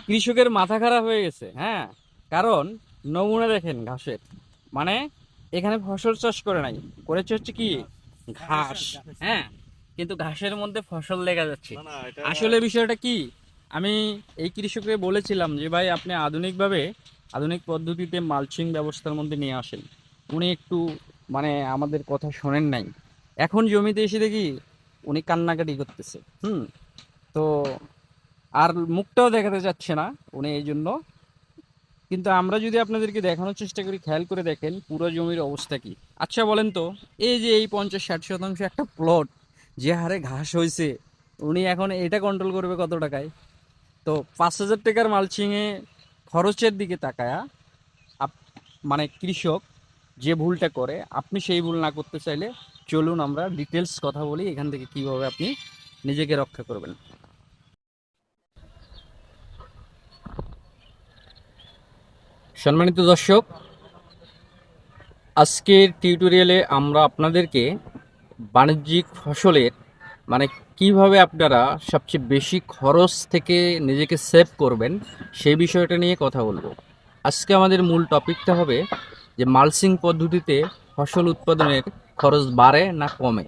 কৃষকের মাথা খারাপ হয়ে গেছে হ্যাঁ কারণ নমুনা দেখেন ঘাসের মানে এখানে ফসল চাষ করে নাই করেছে হচ্ছে কি ঘাস হ্যাঁ কিন্তু ঘাসের মধ্যে ফসল লেগে যাচ্ছে আসলে বিষয়টা কি আমি এই কৃষককে বলেছিলাম যে ভাই আপনি আধুনিকভাবে আধুনিক পদ্ধতিতে মালচিং ব্যবস্থার মধ্যে নিয়ে আসেন উনি একটু মানে আমাদের কথা শোনেন নাই এখন জমিতে এসে দেখি উনি কান্নাকাটি করতেছে হুম তো আর মুখটাও দেখাতে যাচ্ছে না উনি এই জন্য। কিন্তু আমরা যদি আপনাদেরকে দেখানোর চেষ্টা করি, খেয়াল করে দেখেন পুরো জমির অবস্থা কি। আচ্ছা বলেন তো, এই যে এই পঞ্চাশ ষাট শতাংশ একটা প্লট যে হারে ঘাস হয়েছে, উনি এখন এটা কন্ট্রোল করবে কত টাকায়? তো পাঁচ হাজার টাকার মালচিংয়ে খরচের দিকে তাকায়া আপ- মানে কৃষক যে ভুলটা করে, আপনি সেই ভুল না করতে চাইলে চলুন আমরা ডিটেলস কথা বলি, এখান থেকে কীভাবে আপনি নিজেকে রক্ষা করবেন। সম্মানিত দর্শক, আজকের টিউটোরিয়ালে আমরা আপনাদেরকে বাণিজ্যিক ফসলের মানে কীভাবে আপনারা সবচেয়ে বেশি খরচ থেকে নিজেকে সেভ করবেন, সেই বিষয়টা নিয়ে কথা বলব। আজকে আমাদের মূল টপিকটা হবে যে মালসিং পদ্ধতিতে ফসল উৎপাদনের খরচ বাড়ে না কমে।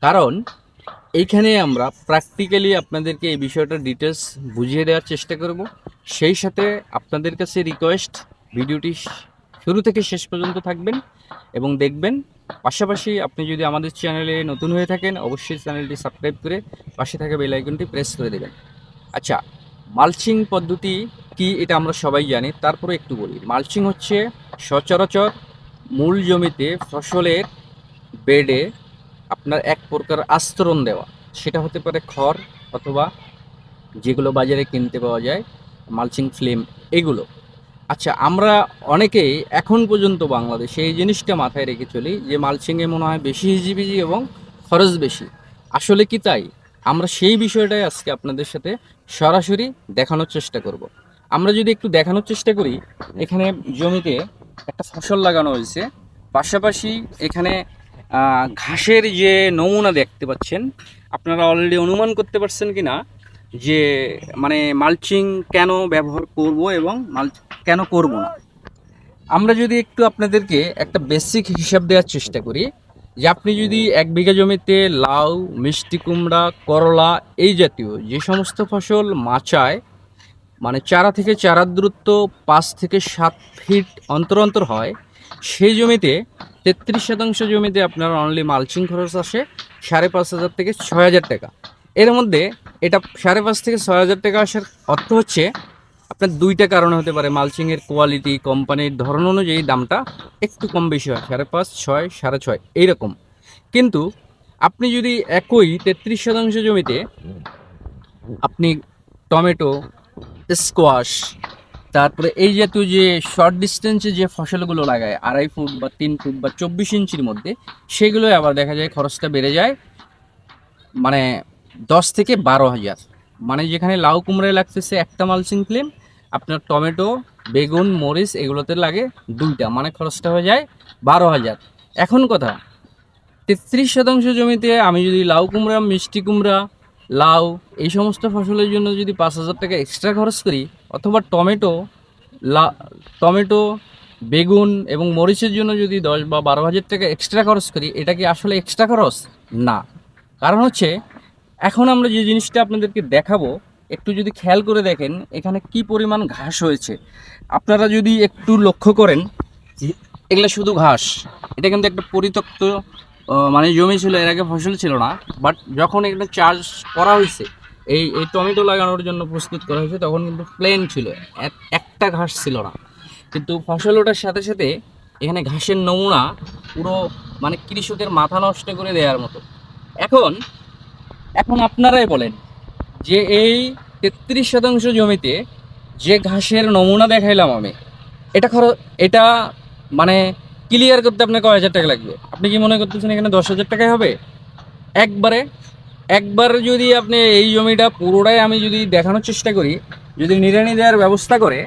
কারণ, এইখানে আমরা প্র্যাকটিক্যালি আপনাদেরকে এই বিষয়টা ডিটেলস বুঝিয়ে দেওয়ার চেষ্টা করব। সেই সাথে আপনাদের কাছে রিকোয়েস্ট ভিডিওটি শুরু থেকে শেষ পর্যন্ত থাকবেন এবং দেখবেন। পাশাপাশি আপনি যদি আমাদের চ্যানেলে নতুন হয়ে থাকেন, অবশ্যই চ্যানেলটি সাবস্ক্রাইব করে পাশে থাকা বেল আইকনটি প্রেস করে দেবেন। আচ্ছা মালচিং পদ্ধতি কি এটা আমরা সবাই জানি, তারপরে একটু বলি। মালচিং হচ্ছে সচরাচর মূল জমিতে ফসলের বেডে আপনার এক প্রকার আস্তরণ দেওয়া। সেটা হতে পারে খড় অথবা যেগুলো বাজারে কিনতে পাওয়া যায় মালচিং ফিল্ম, এগুলো। আচ্ছা আমরা অনেকেই এখন পর্যন্ত বাংলাদেশে এই জিনিসটা মাথায় রেখে চলি যে মালচিংয়ে মনে হয় বেশি হিজিবিজি এবং খরচ বেশি। আসলে কি তাই? আমরা সেই বিষয়টাই আজকে আপনাদের সাথে সরাসরি দেখানোর চেষ্টা করব। আমরা যদি একটু দেখানোর চেষ্টা করি, এখানে জমিতে একটা ফসল লাগানো হয়েছে। পাশাপাশি এখানে ঘাসের যে নমুনা দেখতে পাচ্ছেন, আপনারা অলরেডি অনুমান করতে পারছেন কি না যে মানে মালচিং কেন ব্যবহার করব এবং মাল কেন করব না? আমরা যদি একটু আপনাদেরকে একটা বেসিক হিসাব দেওয়ার চেষ্টা করি, যে আপনি যদি এক বিঘা জমিতে লাউ, মিষ্টি কুমড়া, করলা এই জাতীয় যে সমস্ত ফসল মাচায় মানে চারা থেকে চারার দূরত্ব পাঁচ থেকে সাত ফিট অন্তর অন্তর হয়, সেই জমিতে তেত্রিশ শতাংশ জমিতে আপনার অনলি মালচিং খরচ আসে সাড়ে পাঁচ হাজার থেকে ছয় হাজার টাকা। এর মধ্যে এটা সাড়ে পাঁচ থেকে ছয় হাজার টাকা আসার অর্থ হচ্ছে আপনার দুইটা কারণে হতে পারে মালচিংয়ের কোয়ালিটি কোম্পানির ধরন অনুযায়ী দামটা একটু কম বেশি হয়, সাড়ে পাঁচ, ছয়, সাড়ে ছয়, এইরকম। কিন্তু আপনি যদি একই তেত্রিশ শতাংশ জমিতে আপনি টমেটো স্কোয়াশ তারপরে এই জাতীয় যে শর্ট ডিস্টেন্সে যে ফসলগুলো লাগায়, আড়াই ফুট বা তিন ফুট বা চব্বিশ ইঞ্চির মধ্যে সেগুলো আবার দেখা যায় খরচটা বেড়ে যায়। মানে দশ থেকে বারো হাজার। মানে যেখানে লাউ কুমড়ায় লাগতেছে একটা মালচিং ফ্লেম আপনার টমেটো, বেগুন, মরিচ, এগুলোতে লাগে দুইটা মানে খরচটা হয়ে যায় বারো হাজার। এখন কথা, তেত্রিশ শতাংশ জমিতে আমি যদি লাউ কুমড়া, মিষ্টি কুমড়া, লাউ, এই সমস্ত ফসলের জন্য যদি পাঁচ হাজার টাকা এক্সট্রা খরচ করি, অথবা টমেটো, লা, টমেটো, বেগুন এবং মরিচের জন্য যদি দশ বা বারো হাজার টাকা এক্সট্রা খরচ করি, এটা কি আসলে এক্সট্রা খরচ? না। কারণ হচ্ছে এখন আমরা যে জিনিসটা আপনাদেরকে দেখাবো একটু যদি খেয়াল করে দেখেন এখানে কি পরিমাণ ঘাস হয়েছে। আপনারা যদি একটু লক্ষ্য করেন এগুলো শুধু ঘাস। এটা কিন্তু একটা পরিত্যক্ত মানে জমি ছিল এর আগে ফসল ছিল না। বাট যখন এখানে চার্জ করা হয়েছে এই এই টমেটো লাগানোর জন্য প্রস্তুত করা হয়েছে তখন কিন্তু প্লেন ছিল। এক- একটা ঘাস ছিল না। কিন্তু ফসল ওঠার সাথে সাথে এখানে ঘাসের নমুনা পুরো মানে কৃষকের মাথা নষ্ট করে দেওয়ার মতো। এখন এখন আপনারাই বলেন যে এই তেত্রিশ শতাংশ জমিতে যে ঘাসের নমুনা দেখাইলাম আমি, এটা খরচ, এটা মানে ক্লিয়ার করতে আপনার কয় হাজার টাকা লাগবে? আপনি কি মনে করতেছেন এখানে দশ হাজার টাকায় হবে? একবারে, একবার যদি আপনি এই জমিটা পুরোটাই আমি যদি দেখানোর চেষ্টা করি, যদি নিড়ানি দেওয়ার ব্যবস্থা করে,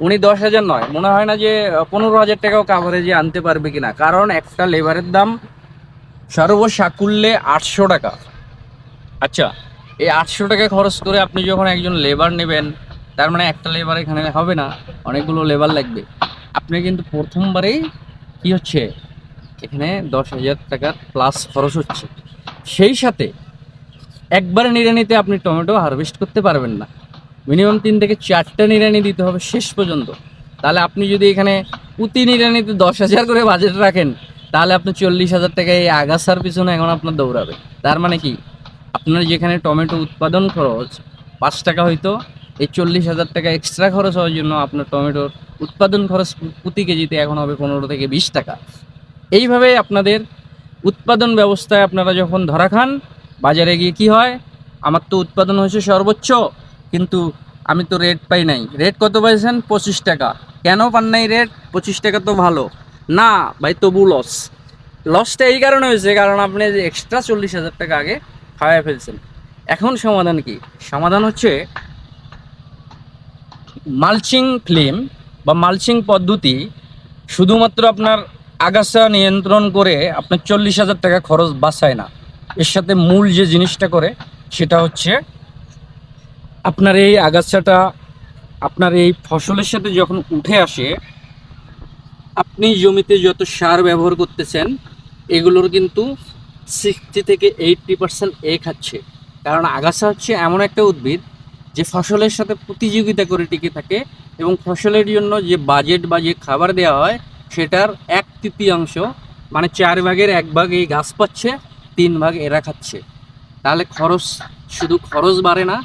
উনি দশ হাজার নয়। মনে হয় না যে, পনেরো হাজার টাকাও কাভারেজে আনতে পারবে কিনা। কারণ একটা লেবারের দাম সর্বসাকুল্যে আটশো টাকা। আচ্ছা এই আটশো টাকা খরচ করে আপনি যখন একজন লেবার নেবেন, তার মানে একটা লেবার এখানে হবে না, অনেকগুলো লেবার লাগবে। আপনি কিন্তু প্রথমবারেই কি হচ্ছে? এখানে দশ হাজার টাকার প্লাস খরচ হচ্ছে। সেই সাথে একবারে নিড়ানিতে আপনি টমেটো হারভেস্ট করতে পারবেন না। মিনিমাম তিন থেকে চারটা নিড়ানি দিতে হবে শেষ পর্যন্ত। তাহলে আপনি যদি এখানে প্রতি নিড়ানিতে দশ হাজার করে বাজেট রাখেন, তাহলে আপনি চল্লিশ হাজার টাকা এই আগাছার পিছনে এখন আপনার দৌড়াবে। তার মানে কি? আপনার যেখানে টমেটো উৎপাদন খরচ পাঁচ টাকা হইতো, এই চল্লিশ হাজার টাকা এক্সট্রা খরচ হওয়ার জন্য আপনার টমেটোর উৎপাদন খরচ প্রতি কেজিতে এখন হবে পনেরো থেকে বিশ টাকা। এইভাবে আপনাদের উৎপাদন ব্যবস্থায় আপনারা যখন ধরা খান, বাজারে গিয়ে কি হয়, আমার তো উৎপাদন হয়েছে সর্বোচ্চ, কিন্তু আমি তো রেট পাই নাই। রেট কত পাইছেন? পঁচিশ টাকা। কেন পান নাই রেট পঁচিশ টাকা তো ভালো। না, ভাই, তবু লস লসটা এই কারণে হয়েছে, কারণ আপনি এক্সট্রা চল্লিশ হাজার টাকা আগে খাওয়াই ফেলছেন। এখন সমাধান কি? সমাধান হচ্ছে মালচিং ফিল্ম বা মালচিং পদ্ধতি শুধুমাত্র আপনার আগাছা নিয়ন্ত্রণ করে আপনার চল্লিশ হাজার টাকা খরচ বাঁচায় না। এর সাথে মূল যে জিনিসটা করে, সেটা হচ্ছে আপনার এই আগাছাটা, আপনার এই ফসলের সাথে যখন উঠে আসে, আপনি জমিতে যত সার ব্যবহার করতেছেন, এগুলোর কিন্তু সিক্সটি থেকে এইটটি পার্সেন্ট এ খাচ্ছে। কারণ আগাছা হচ্ছে এমন একটা উদ্ভিদ যে ফসলের সাথে প্রতিযোগিতা করে টিকে থাকে এবং ফসলের জন্য যে বাজেট বা যে খাবার দেওয়া হয় সেটার এক তৃতীয়াংশ মানে চার ভাগের এক ভাগ এই গাছ পাচ্ছে, তিন ভাগ এরা খাচ্ছে। তাহলে খরচ, শুধু খরচ বাড়ে না,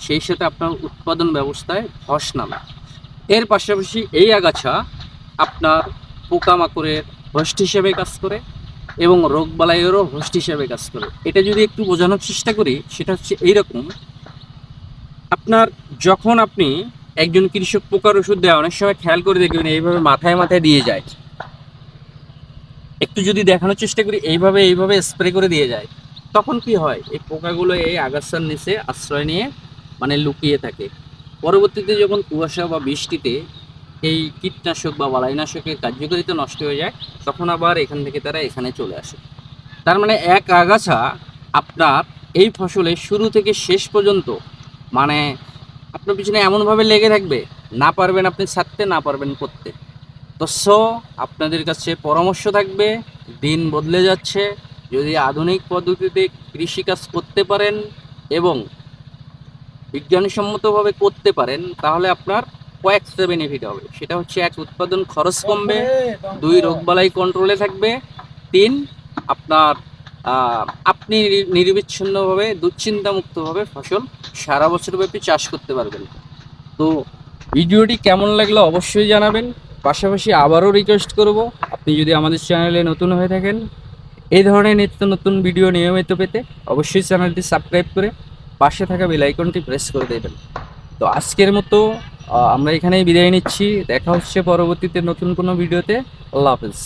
সেই সাথে আপনার উৎপাদন ব্যবস্থায় ধস নামে। এর পাশাপাশি এই আগাছা আপনার পোকামাকড়ের হোস্ট হিসেবে কাজ করে। এবং রোগবালাইয়েরও হোস্ট হিসাবে কাজ করে। এটা যদি একটু বোঝানোর চেষ্টা করি, সেটা হচ্ছে এইরকম। আপনার যখন আপনি একজন কৃষক পোকার ওষুধ দেয় অনেক সময় খেয়াল করে দেখবেন এইভাবে মাথায় মাথায় দিয়ে যায়। একটু যদি দেখানোর চেষ্টা করি, এইভাবে এইভাবে স্প্রে করে দিয়ে যায়। তখন কি হয়? এই পোকাগুলো এই আগাছার নিচে আশ্রয় নিয়ে মানে লুকিয়ে থাকে। পরবর্তীতে যখন কুয়াশা বা বৃষ্টিতে এই কীটনাশক বা বালাইনাশকের কার্যকারিতা নষ্ট হয়ে যায়, তখন আবার এখান থেকে তারা এখানে চলে আসে। তার মানে এক আগাছা আপনার এই ফসলের শুরু থেকে শেষ পর্যন্ত মানে আপনার পিছনে এমনভাবে লেগে থাকবে, না পারবেন আপনি ছাড়তে, না পারবেন করতে। তো আপনাদের কাছে পরামর্শ থাকবে, দিন বদলে যাচ্ছে, যদি আধুনিক পদ্ধতিতে কৃষিকাজ করতে পারেন এবং বিজ্ঞানসম্মতভাবে করতে পারেন, তাহলে আপনার কয়েকটা বেনিফিট হবে। সেটা হচ্ছে এক উৎপাদন খরচ কমবে দুই রোগবালাই কন্ট্রোলে থাকবে তিন আপনার আপনি নির- নিরবিচ্ছিন্নভাবে দুশ্চিন্তামুক্তভাবে ফসল সারা বছর ব্যাপী চাষ করতে পারবেন। তো ভিডিওটি কেমন লাগল অবশ্যই জানাবেন। পাশাপাশি আবারও রিকোয়েস্ট করব আপনি যদি আমাদের চ্যানেলে নতুন হয়ে থাকেন এই ধরনের নিত্য নতুন ভিডিও নিয়মিত পেতে অবশ্যই চ্যানেলটি সাবস্ক্রাইব করে পাশে থাকা বেল আইকনটি প্রেস করে দেবেন। তো আজকের মতো আমরা এখানেই বিদায় নিচ্ছি। দেখা হচ্ছে পরবর্তীতে নতুন কোনো ভিডিওতে। আল্লাহ হাফেজ।